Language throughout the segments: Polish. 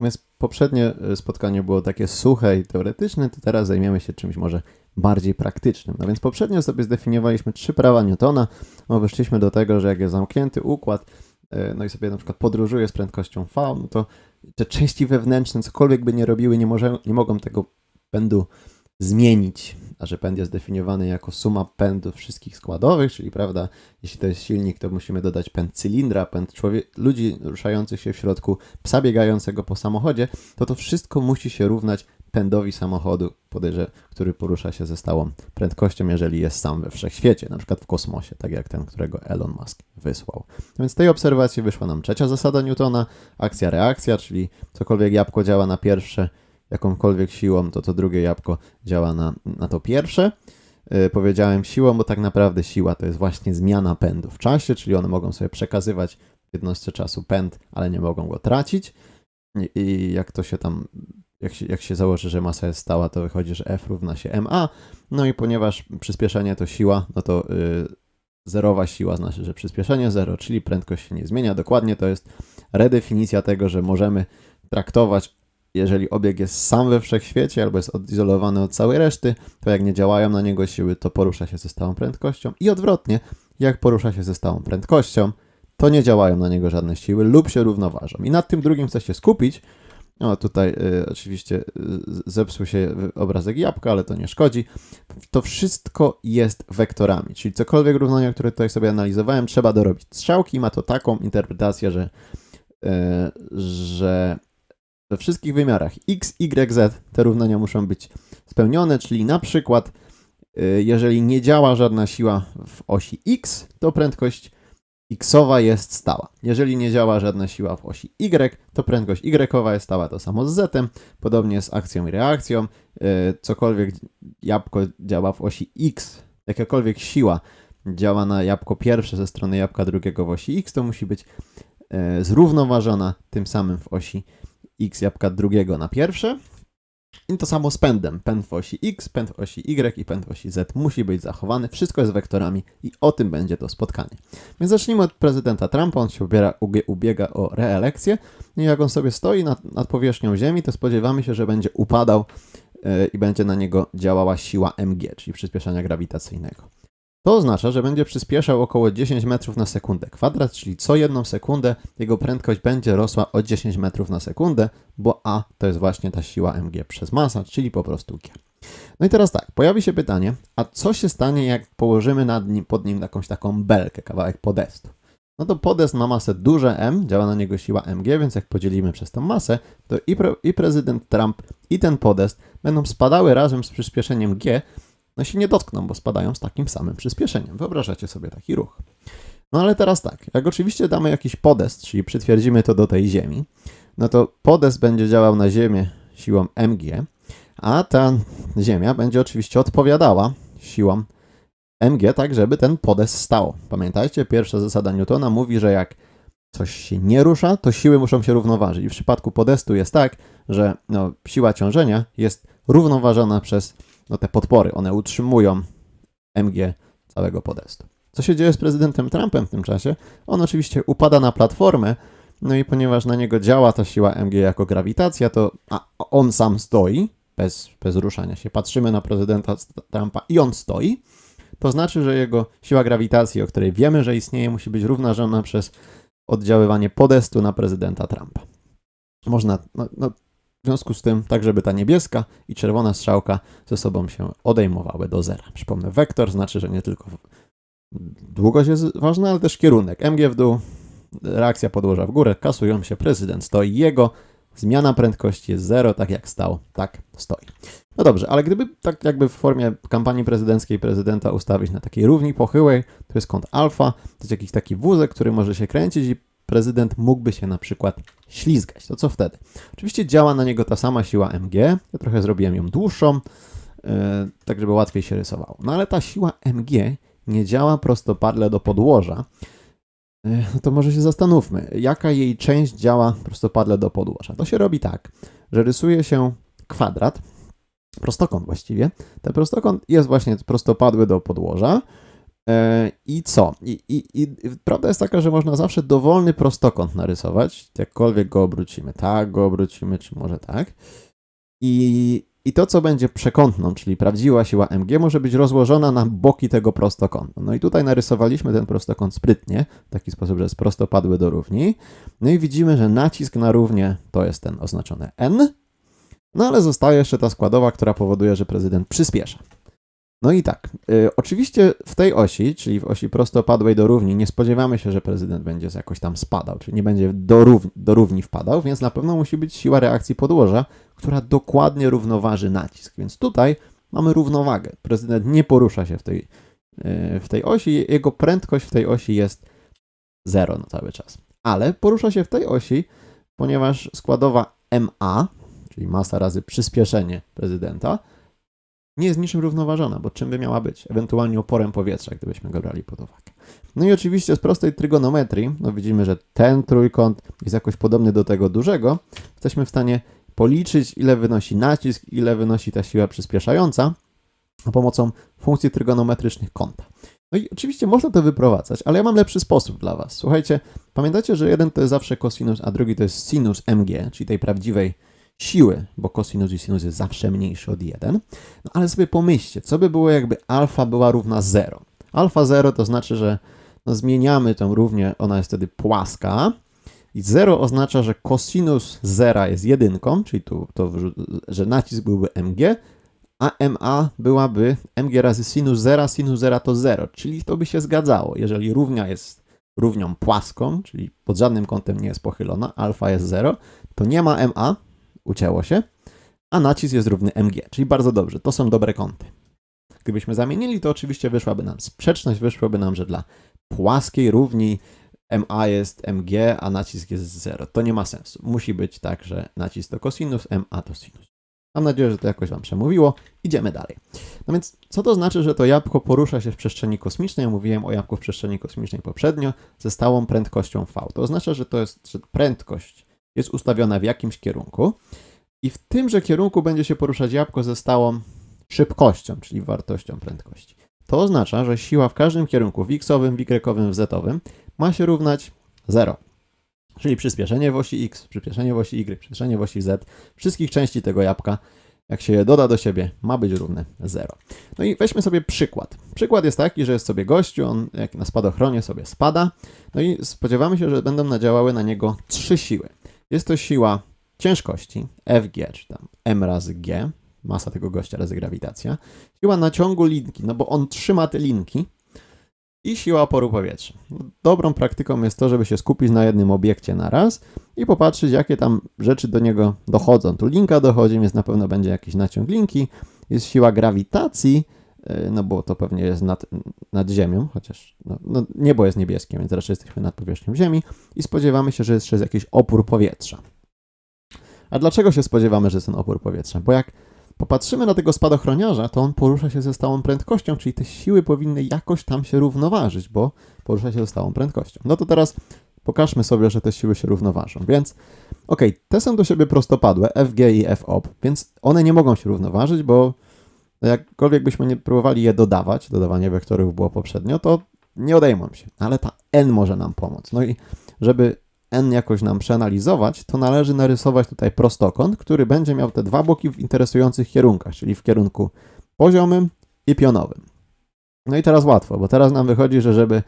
Natomiast poprzednie e, spotkanie było takie suche i teoretyczne, to teraz zajmiemy się czymś może bardziej praktycznym. No więc poprzednio sobie zdefiniowaliśmy trzy prawa Newtona, no wyszliśmy do tego, że jak jest zamknięty układ, e, no i sobie na przykład podróżuje z prędkością v, no to te części wewnętrzne, cokolwiek by nie robiły, nie, może, nie mogą tego pędu zmienić, a że pęd jest definiowany jako suma pędów wszystkich składowych, czyli prawda, jeśli to jest silnik, to musimy dodać pęd cylindra, pęd ludzi ruszających się w środku, psa biegającego po samochodzie, to to wszystko musi się równać pędowi samochodu, podejrzę, który porusza się ze stałą prędkością, jeżeli jest sam we wszechświecie, na przykład w kosmosie, tak jak ten, którego Elon Musk wysłał. Więc z tej obserwacji wyszła nam trzecia zasada Newtona, akcja-reakcja, czyli cokolwiek jabłko działa na pierwsze, jakąkolwiek siłą, to to drugie jabłko działa na, na to pierwsze. Yy, powiedziałem siłą, bo tak naprawdę siła to jest właśnie zmiana pędu w czasie, czyli one mogą sobie przekazywać w jednostce czasu pęd, ale nie mogą go tracić. I, i jak to się tam, jak się, jak się założy, że masa jest stała, to wychodzi, że F równa się ma. No i ponieważ przyspieszenie to siła, no to yy, zerowa siła znaczy, że przyspieszenie zero, czyli prędkość się nie zmienia. Dokładnie to jest redefinicja tego, że możemy traktować jeżeli obieg jest sam we wszechświecie albo jest odizolowany od całej reszty, to jak nie działają na niego siły, to porusza się ze stałą prędkością i odwrotnie, jak porusza się ze stałą prędkością, to nie działają na niego żadne siły lub się równoważą. I nad tym drugim chcę się skupić. O, tutaj y, oczywiście y, zepsuł się obrazek jabłka, ale to nie szkodzi. To wszystko jest wektorami, czyli cokolwiek równania, które tutaj sobie analizowałem, trzeba dorobić strzałki. Ma to taką interpretację, że, y, że we wszystkich wymiarach x, y, z te równania muszą być spełnione, czyli na przykład y, jeżeli nie działa żadna siła w osi x, to prędkość xowa jest stała. Jeżeli nie działa żadna siła w osi y, to prędkość y jest stała. To samo z z. Podobnie z akcją i reakcją. Y, cokolwiek jabłko działa w osi x, jakakolwiek siła działa na jabłko pierwsze ze strony jabłka drugiego w osi x, to musi być zrównoważona tym samym w osi x jabłka drugiego na pierwsze. I to samo z pędem. Pęd w osi x, pęd w osi y i pęd w osi z musi być zachowany. Wszystko jest wektorami i o tym będzie to spotkanie. Więc zacznijmy od prezydenta Trumpa. On się ubiera, ubiega o reelekcję. I jak on sobie stoi nad, nad powierzchnią Ziemi, to spodziewamy się, że będzie upadał yy, i będzie na niego działała siła mg, czyli przyspieszenia grawitacyjnego. To oznacza, że będzie przyspieszał około 10 metrów na sekundę kwadrat, czyli co jedną sekundę jego prędkość będzie rosła o 10 metrów na sekundę, bo A to jest właśnie ta siła mg przez masa, czyli po prostu g. No i teraz tak, pojawi się pytanie, a co się stanie, jak położymy nad nim, pod nim jakąś taką belkę, kawałek podestu? No to podest ma masę duże M, działa na niego siła mg, więc jak podzielimy przez tą masę, to i, pre, i prezydent Trump, i ten podest będą spadały razem z przyspieszeniem g, no się nie dotkną, bo spadają z takim samym przyspieszeniem. Wyobrażacie sobie taki ruch. No ale teraz tak, jak oczywiście damy jakiś podest, czyli przytwierdzimy to do tej ziemi, no to podest będzie działał na ziemię siłą mg, a ta ziemia będzie oczywiście odpowiadała siłom mg, tak żeby ten podest stał. Pamiętajcie, pierwsza zasada Newtona mówi, że jak coś się nie rusza, to siły muszą się równoważyć. I w przypadku podestu jest tak, że no, siła ciążenia jest równoważona przez no te podpory, one utrzymują MG całego podestu. Co się dzieje z prezydentem Trumpem w tym czasie? On oczywiście upada na platformę, no i ponieważ na niego działa ta siła MG jako grawitacja, to a on sam stoi, bez, bez ruszania się. Patrzymy na prezydenta Trumpa i on stoi. To znaczy, że jego siła grawitacji, o której wiemy, że istnieje, musi być równoważona przez oddziaływanie podestu na prezydenta Trumpa. Można, no, no w związku z tym, tak żeby ta niebieska i czerwona strzałka ze sobą się odejmowały do zera. Przypomnę, wektor znaczy, że nie tylko długość jest ważna, ale też kierunek. MG w dół, reakcja podłoża w górę, kasują się, prezydent stoi, jego zmiana prędkości jest zero, tak jak stał, tak stoi. No dobrze, ale gdyby tak jakby w formie kampanii prezydenckiej prezydenta ustawić na takiej równi pochyłej, to jest kąt alfa, to jest jakiś taki wózek, który może się kręcić i prezydent mógłby się na przykład ślizgać. To co wtedy? Oczywiście działa na niego ta sama siła mg. Ja trochę zrobiłem ją dłuższą, yy, tak żeby łatwiej się rysowało. No ale ta siła mg nie działa prostopadle do podłoża. Yy, to może się zastanówmy, jaka jej część działa prostopadle do podłoża. To się robi tak, że rysuje się kwadrat, prostokąt właściwie. Ten prostokąt jest właśnie prostopadły do podłoża E, I co? I, i, I prawda jest taka, że można zawsze dowolny prostokąt narysować, jakkolwiek go obrócimy. Tak go obrócimy, czy może tak. I, I to, co będzie przekątną, czyli prawdziwa siła mg, może być rozłożona na boki tego prostokąta. No i tutaj narysowaliśmy ten prostokąt sprytnie, w taki sposób, że jest prostopadły do równi. No i widzimy, że nacisk na równie to jest ten oznaczony n, no ale zostaje jeszcze ta składowa, która powoduje, że prezydent przyspiesza. No i tak, y, oczywiście w tej osi, czyli w osi prostopadłej do równi, nie spodziewamy się, że prezydent będzie jakoś tam spadał, czyli nie będzie do, równi, do równi wpadał, więc na pewno musi być siła reakcji podłoża, która dokładnie równoważy nacisk. Więc tutaj mamy równowagę. Prezydent nie porusza się w tej, y, w tej osi, jego prędkość w tej osi jest zero na cały czas. Ale porusza się w tej osi, ponieważ składowa MA, czyli masa razy przyspieszenie prezydenta, nie jest niczym równoważona, bo czym by miała być? Ewentualnie oporem powietrza, gdybyśmy go brali pod uwagę. No i oczywiście z prostej trygonometrii, no widzimy, że ten trójkąt jest jakoś podobny do tego dużego. Jesteśmy w stanie policzyć, ile wynosi nacisk, ile wynosi ta siła przyspieszająca za pomocą funkcji trygonometrycznych kąta. No i oczywiście można to wyprowadzać, ale ja mam lepszy sposób dla Was. Słuchajcie, pamiętacie, że jeden to jest zawsze cosinus, a drugi to jest sinus mg, czyli tej prawdziwej siły, bo cosinus i sinus jest zawsze mniejszy od 1. No ale sobie pomyślcie, co by było, jakby alfa była równa 0. Alfa 0 to znaczy, że no, zmieniamy tą równię, ona jest wtedy płaska. I 0 oznacza, że cosinus 0 jest jedynką, czyli tu, to, że nacisk byłby mg, a ma byłaby mg razy sinus 0, sinus 0 to 0, czyli to by się zgadzało. Jeżeli równia jest równią płaską, czyli pod żadnym kątem nie jest pochylona, alfa jest 0, to nie ma ma, ucięło się, a nacisk jest równy mg, czyli bardzo dobrze, to są dobre kąty. Gdybyśmy zamienili, to oczywiście wyszłaby nam sprzeczność, wyszłoby nam, że dla płaskiej równi MA jest MG, a nacisk jest 0. To nie ma sensu. Musi być tak, że nacisk to cosinus, MA to sinus. Mam nadzieję, że to jakoś Wam przemówiło. Idziemy dalej. No więc, co to znaczy, że to jabłko porusza się w przestrzeni kosmicznej? Mówiłem o jabłku w przestrzeni kosmicznej poprzednio, ze stałą prędkością V. To oznacza, że to jest, że prędkość jest ustawiona w jakimś kierunku i w tymże kierunku będzie się poruszać jabłko ze stałą szybkością, czyli wartością prędkości. To oznacza, że siła w każdym kierunku, w x-owym, w y-owym, w z-owym, ma się równać 0. Czyli przyspieszenie w osi x, przyspieszenie w osi y, przyspieszenie w osi z, wszystkich części tego jabłka, jak się je doda do siebie, ma być równe 0. No i weźmy sobie przykład. Przykład jest taki, że jest sobie gościu, on jak na spadochronie sobie spada, no i spodziewamy się, że będą nadziałały na niego trzy siły. Jest to siła ciężkości, Fg, czy tam m razy g, masa tego gościa razy grawitacja, siła naciągu linki, no bo on trzyma te linki i siła oporu powietrza. Dobrą praktyką jest to, żeby się skupić na jednym obiekcie na raz i popatrzeć, jakie tam rzeczy do niego dochodzą. Tu linka dochodzi, więc na pewno będzie jakiś naciąg linki, jest siła grawitacji, no bo to pewnie jest nad, nad Ziemią, chociaż no, no, niebo jest niebieskie, więc raczej jesteśmy nad powierzchnią Ziemi i spodziewamy się, że jest jeszcze jakiś opór powietrza. A dlaczego się spodziewamy, że jest ten opór powietrza? Bo jak popatrzymy na tego spadochroniarza, to on porusza się ze stałą prędkością, czyli te siły powinny jakoś tam się równoważyć, bo porusza się ze stałą prędkością. No to teraz pokażmy sobie, że te siły się równoważą. Więc ok, te są do siebie prostopadłe, FG i FOP, więc one nie mogą się równoważyć, bo jakkolwiek byśmy nie próbowali je dodawać, dodawanie wektorów było poprzednio, to nie odejmą się, ale ta n może nam pomóc. No i żeby n jakoś nam przeanalizować, to należy narysować tutaj prostokąt, który będzie miał te dwa boki w interesujących kierunkach, czyli w kierunku poziomym i pionowym. No i teraz łatwo, bo teraz nam wychodzi, że żeby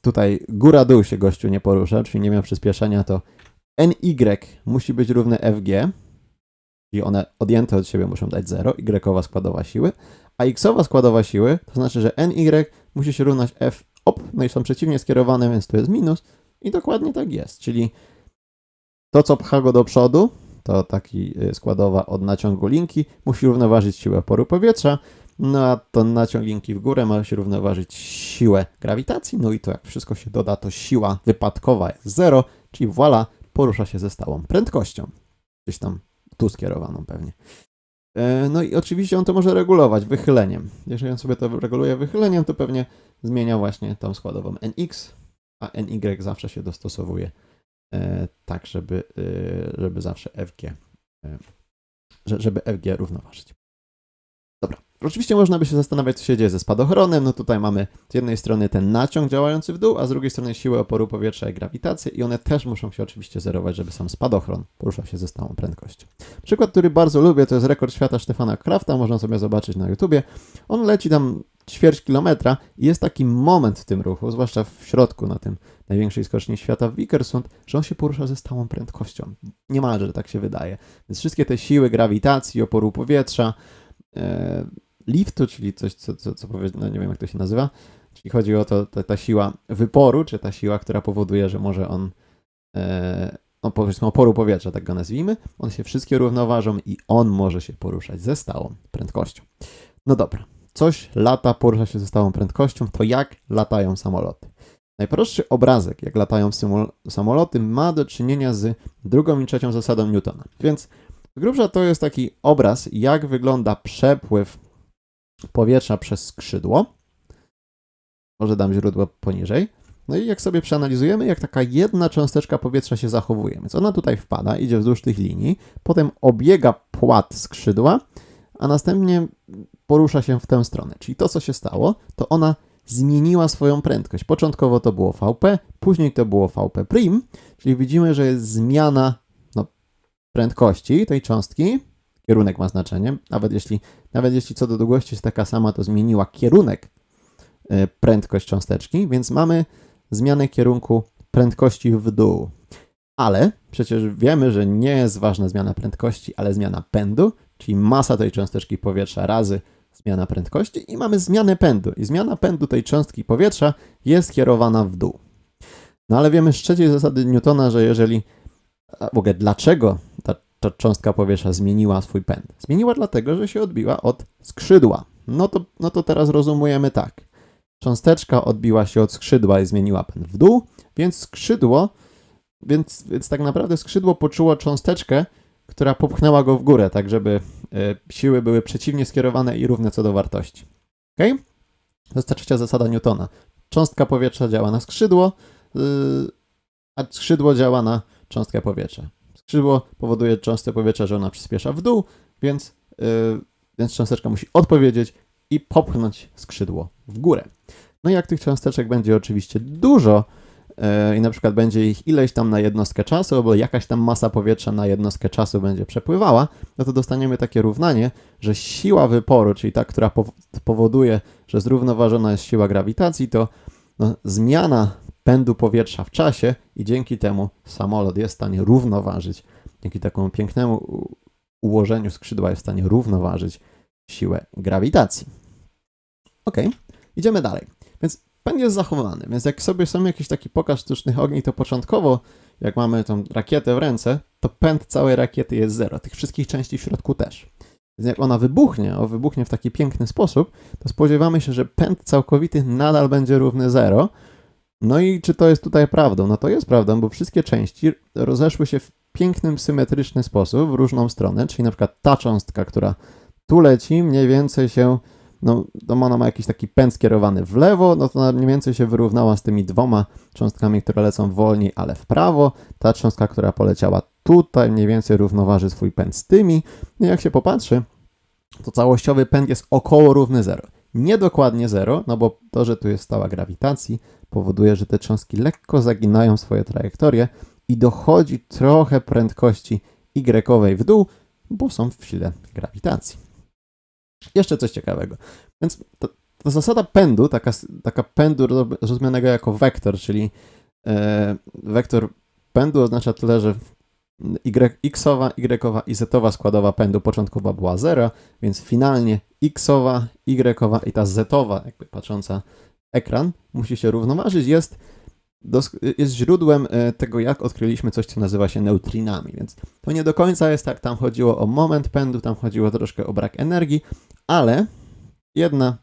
tutaj góra-dół się gościu nie porusza, czyli nie miał przyspieszenia, to ny musi być równe fg, i one odjęte od siebie muszą dać 0, y składowa siły, a xowa składowa siły, to znaczy, że ny musi się równać f op, no i są przeciwnie skierowane, więc to jest minus. I dokładnie tak jest, czyli to, co pcha go do przodu, to taki y, składowa od naciągu linki, musi równoważyć siłę oporu powietrza, no a to naciąg linki w górę ma się równoważyć siłę grawitacji, no i to jak wszystko się doda, to siła wypadkowa jest 0, czyli voilà, porusza się ze stałą prędkością. Gdzieś tam tu skierowaną pewnie. E, no i oczywiście on to może regulować wychyleniem. Jeżeli on sobie to reguluje wychyleniem, to pewnie zmienia właśnie tą składową nx, a ny zawsze się dostosowuje e, tak, żeby, e, żeby zawsze fg, żeby fg równoważyć. Oczywiście można by się zastanawiać, co się dzieje ze spadochronem. No tutaj mamy z jednej strony ten naciąg działający w dół, a z drugiej strony siłę oporu powietrza i grawitację i one też muszą się oczywiście zerować, żeby sam spadochron poruszał się ze stałą prędkością. Przykład, który bardzo lubię, to jest rekord świata Stefana Krafta, można sobie zobaczyć na YouTubie. On leci tam ćwierć kilometra i jest taki moment w tym ruchu, zwłaszcza w środku na tym największej skoczni świata w Vikersund, że on się porusza ze stałą prędkością. Niemalże tak się wydaje. Więc wszystkie te siły grawitacji, oporu powietrza, e, liftu, czyli coś, co, co, co no nie wiem jak to się nazywa, czyli chodzi o to, ta, ta siła wyporu, czy ta siła, która powoduje, że może on, e, no powiedzmy oporu powietrza, tak go nazwijmy, one się wszystkie równoważą i on może się poruszać ze stałą prędkością. No dobra, coś lata, porusza się ze stałą prędkością, to jak latają samoloty? Najprostszy obrazek, jak latają samoloty, ma do czynienia z drugą i trzecią zasadą Newtona. Więc grubsza to jest taki obraz, jak wygląda przepływ powietrza przez skrzydło. Może dam źródło poniżej. No i jak sobie przeanalizujemy, jak taka jedna cząsteczka powietrza się zachowuje. Więc ona tutaj wpada, idzie wzdłuż tych linii, potem obiega płat skrzydła, a następnie porusza się w tę stronę. Czyli to, co się stało, to ona zmieniła swoją prędkość. Początkowo to było VP, później to było VP czyli widzimy, że jest zmiana no, prędkości tej cząstki. Kierunek ma znaczenie, nawet jeśli, nawet jeśli co do długości jest taka sama, to zmieniła kierunek e, prędkość cząsteczki, więc mamy zmianę kierunku prędkości w dół. Ale przecież wiemy, że nie jest ważna zmiana prędkości, ale zmiana pędu, czyli masa tej cząsteczki powietrza razy zmiana prędkości i mamy zmianę pędu. I zmiana pędu tej cząstki powietrza jest kierowana w dół. No ale wiemy z trzeciej zasady Newtona, że jeżeli w ogóle dlaczego ta, cząstka powietrza zmieniła swój pęd? Zmieniła dlatego, że się odbiła od skrzydła. No to, no to teraz rozumujemy tak. Cząsteczka odbiła się od skrzydła i zmieniła pęd w dół, więc skrzydło, więc, więc tak naprawdę skrzydło poczuło cząsteczkę, która popchnęła go w górę, tak żeby e, siły były przeciwnie skierowane i równe co do wartości. Ok? To jest trzecia zasada Newtona. Cząstka powietrza działa na skrzydło, yy, a skrzydło działa na cząstkę powietrza. Skrzydło powoduje cząstkę powietrza, że ona przyspiesza w dół, więc, yy, więc cząsteczka musi odpowiedzieć i popchnąć skrzydło w górę. No i jak tych cząsteczek będzie oczywiście dużo, E, i na przykład będzie ich ileś tam na jednostkę czasu, albo jakaś tam masa powietrza na jednostkę czasu będzie przepływała, no to dostaniemy takie równanie, że siła wyporu, czyli ta, która powoduje, że zrównoważona jest siła grawitacji, to no, zmiana pędu powietrza w czasie i dzięki temu samolot jest w stanie równoważyć, dzięki takiemu pięknemu ułożeniu skrzydła jest w stanie równoważyć siłę grawitacji. Ok, idziemy dalej. Więc pęd jest zachowany, więc jak sobie są jakiś taki pokaz sztucznych ogni, to początkowo, jak mamy tą rakietę w ręce, to pęd całej rakiety jest zero, tych wszystkich części w środku też. Więc jak ona wybuchnie, o wybuchnie w taki piękny sposób, to spodziewamy się, że pęd całkowity nadal będzie równy zero. No i czy to jest tutaj prawdą? No to jest prawdą, bo wszystkie części rozeszły się w pięknym, symetryczny sposób w różną stronę, czyli na przykład ta cząstka, która tu leci, mniej więcej się, no to ona ma jakiś taki pęd skierowany w lewo, no to mniej więcej się wyrównała z tymi dwoma cząstkami, które lecą wolniej, ale w prawo. Ta cząstka, która poleciała tutaj, mniej więcej równoważy swój pęd z tymi. No jak się popatrzy, to całościowy pęd jest około równy 0 niedokładnie zero, no bo to, że tu jest stała grawitacji, powoduje, że te cząstki lekko zaginają swoje trajektorie i dochodzi trochę prędkości y w dół, bo są w sile grawitacji. Jeszcze coś ciekawego. Więc ta, ta zasada pędu, taka, taka pędu rozumianego jako wektor, czyli e, wektor pędu oznacza tyle, że y, x-owa, y-owa i z-owa składowa pędu początkowa była 0, więc finalnie xowa, y i ta z-owa, jakby patrząca ekran, musi się równoważyć, jest, jest źródłem e, tego, jak odkryliśmy coś, co nazywa się neutrinami. Więc to nie do końca jest tak, tam chodziło o moment pędu, tam chodziło troszkę o brak energii, ale jedna,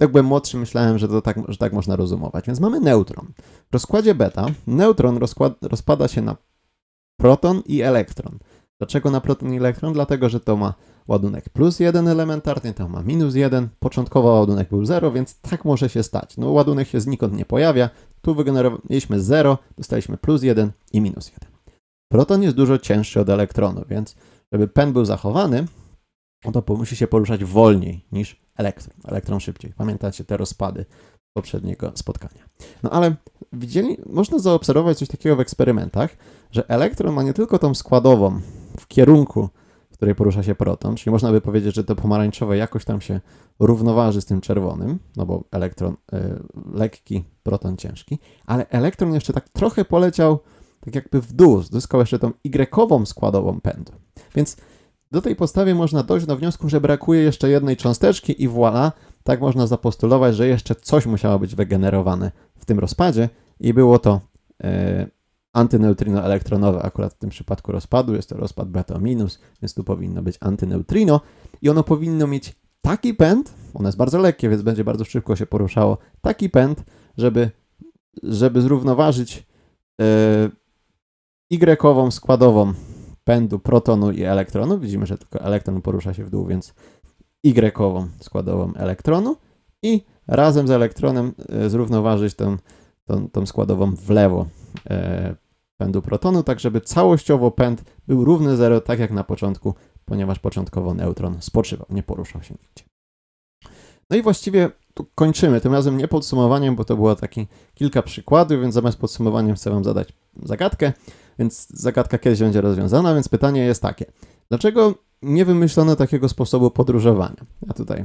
jak młodszy, myślałem, że to tak, że tak można rozumować. Więc mamy neutron. W rozkładzie beta neutron rozkład, rozpada się na proton i elektron. Dlaczego na proton i elektron? Dlatego, że to ma ładunek plus jeden elementarny, to ma minus jeden. Początkowo ładunek był 0, więc tak może się stać. No ładunek się znikąd nie pojawia. Tu wygenerowaliśmy 0, dostaliśmy plus 1 i minus 1. Proton jest dużo cięższy od elektronu, więc żeby pęd był zachowany, no to musi się poruszać wolniej niż elektron. Elektron szybciej. Pamiętacie te rozpady poprzedniego spotkania. No ale widzieli, można zaobserwować coś takiego w eksperymentach, że elektron ma nie tylko tą składową w kierunku, w której porusza się proton, czyli można by powiedzieć, że to pomarańczowe jakoś tam się równoważy z tym czerwonym, no bo elektron y, lekki, proton ciężki, ale elektron jeszcze tak trochę poleciał tak jakby w dół, zyskał jeszcze tą y składową pędu. Więc do tej postawy można dojść do wniosku, że brakuje jeszcze jednej cząsteczki i voilà, tak można zapostulować, że jeszcze coś musiało być wygenerowane w tym rozpadzie i było to e, antyneutrino elektronowe. Akurat w tym przypadku rozpadu jest to rozpad beta minus, więc tu powinno być antyneutrino i ono powinno mieć taki pęd, ono jest bardzo lekkie, więc będzie bardzo szybko się poruszało, taki pęd, żeby, żeby zrównoważyć e, Y-ową składową pędu protonu i elektronu. Widzimy, że tylko elektron porusza się w dół, więc Y-ową składową elektronu i razem z elektronem e, zrównoważyć tą, tą, tą składową w lewo e, pędu protonu, tak żeby całościowo pęd był równy zero, tak jak na początku, ponieważ początkowo neutron spoczywał, nie poruszał się nigdzie. No i właściwie tu kończymy, tym razem nie podsumowaniem, bo to było takie kilka przykładów, więc zamiast podsumowaniem chcę Wam zadać zagadkę, więc zagadka kiedyś będzie rozwiązana, więc pytanie jest takie. Dlaczego nie wymyślono takiego sposobu podróżowania? Ja tutaj y,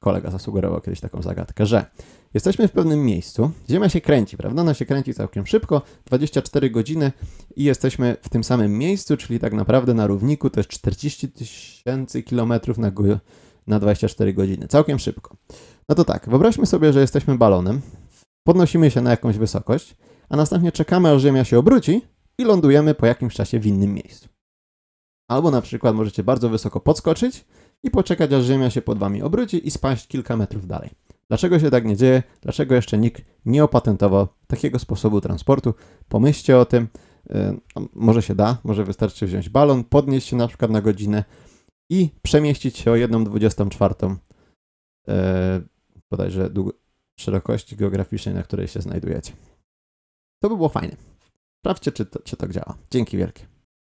kolega zasugerował kiedyś taką zagadkę, że jesteśmy w pewnym miejscu, Ziemia się kręci, prawda? Ona się kręci całkiem szybko, 24 godziny i jesteśmy w tym samym miejscu, czyli tak naprawdę na równiku to jest 40 tysięcy kilometrów na, na 24 godziny. Całkiem szybko. No to tak, wyobraźmy sobie, że jesteśmy balonem, podnosimy się na jakąś wysokość, a następnie czekamy, aż Ziemia się obróci i lądujemy po jakimś czasie w innym miejscu. Albo na przykład możecie bardzo wysoko podskoczyć i poczekać, aż Ziemia się pod wami obróci i spaść kilka metrów dalej. Dlaczego się tak nie dzieje? Dlaczego jeszcze nikt nie opatentował takiego sposobu transportu? Pomyślcie o tym. Yy, może się da, może wystarczy wziąć balon, podnieść się na przykład na godzinę i przemieścić się o 1,24 yy, bodajże długo, szerokości geograficznej, na której się znajdujecie. To by było fajne. Sprawdźcie, czy to, czy to działa. Dzięki wielkie.